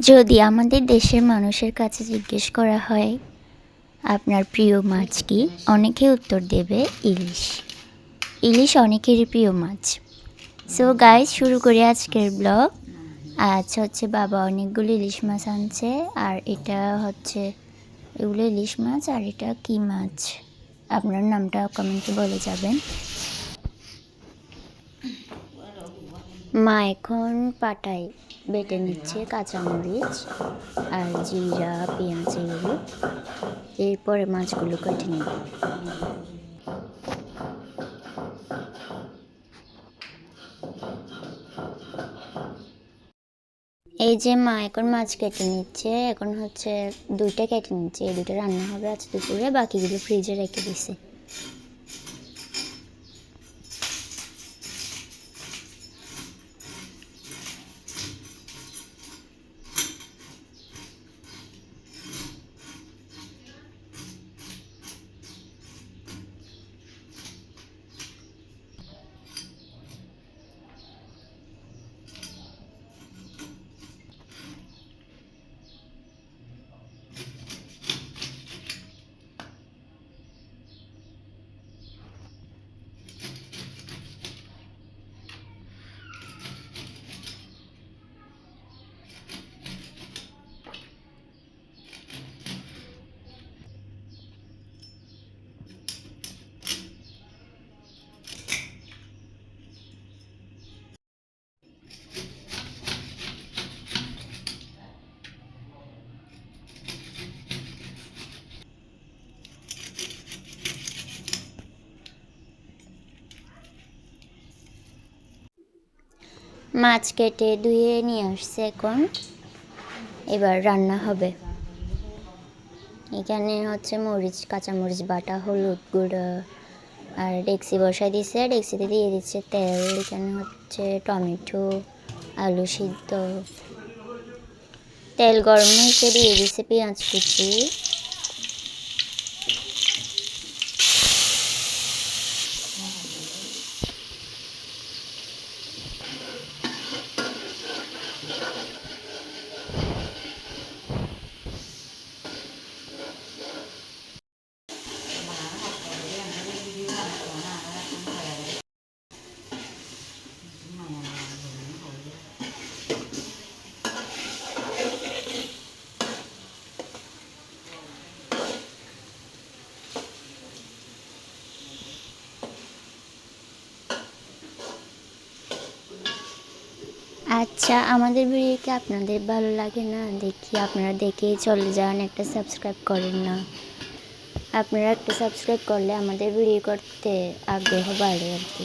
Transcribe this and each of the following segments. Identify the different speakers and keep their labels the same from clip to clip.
Speaker 1: যদি আমাদের দেশের মানুষের কাছে জিজ্ঞেস করা হয়, আপনার প্রিয় মাছ কি? অনেকে উত্তর দেবে, ইলিশ। ইলিশ অনেকেরই প্রিয় মাছ। সো গাইজ শুরু করি আজকের ব্লগ আজ হচ্ছে বাবা অনেকগুলো ইলিশ মাছ আনছে, আর এটা হচ্ছে এগুলো ইলিশ মাছ, আর এটা কি মাছ? আপনার নামটা কমেন্টে বলে যাবেন। মা এখন পাটায়। বেটে নিচ্ছে কাঁচামরিচ আর জিরা, পেঁয়াজ এগুলো। এরপরে মাছগুলো কেটে নেব। এই যে মা এখন মাছ কেটে নিচ্ছে, এখন হচ্ছে দুইটা কেটে নিচ্ছে। এই দুটো রান্না হবে আজ দুপুরে, বাকিগুলো ফ্রিজে রেখে দিছে। মাছ কেটে ধুয়ে নিয়ে আসছে এখন। এবার রান্না হবে। এখানে হচ্ছে মরিচ, কাঁচামরিচ বাটা, হলুদ গুঁড়ো আর ডেক্সি বসাই দিচ্ছে ডেক্সিতে দিয়ে দিচ্ছে তেল। এখানে হচ্ছে টমেটো, আলু সিদ্ধ। তেল গরম হয়েছে, দিয়ে দিচ্ছে পেঁয়াজ কুচি। আচ্ছা আমাদের ভিডিও কি আপনাদের ভালো লাগে না? দেখি আপনারা দেখে চলে যান, একটা সাবস্ক্রাইব করেন না। আপনারা একটা সাবস্ক্রাইব করলে আমাদের ভিডিও করতে আগ্রহ বাড়ে আর কি।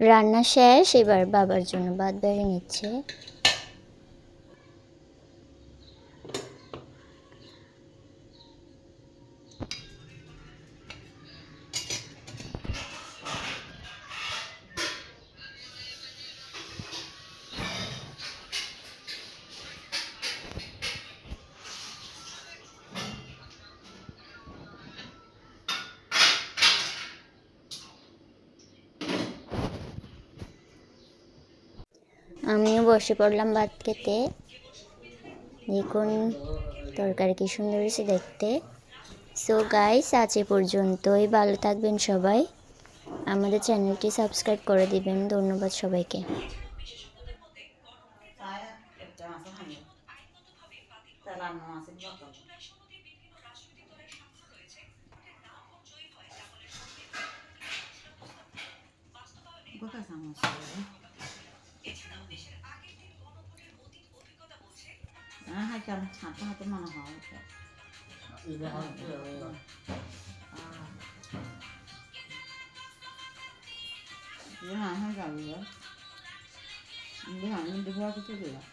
Speaker 1: রান্না শেষ এবার বাবার জন্য ভাত বেড়ে নিচ্ছে। বসে পড়লাম ভাত খেতে। দেখুন, তরকারি কি সুন্দর হয়েছে দেখতে। সো গাইস আজ এ পর্যন্তই। ভালো থাকবেন সবাই। আমাদের চ্যানেলটি সাবস্ক্রাইব করে দিবেন। ধন্যবাদ সবাইকে।
Speaker 2: হ্যাঁ হ্যাঁ চল হাতে হাতে মনে হয়। হ্যাঁ হ্যাঁ যাবি আমি দেখো কিছু দিলাম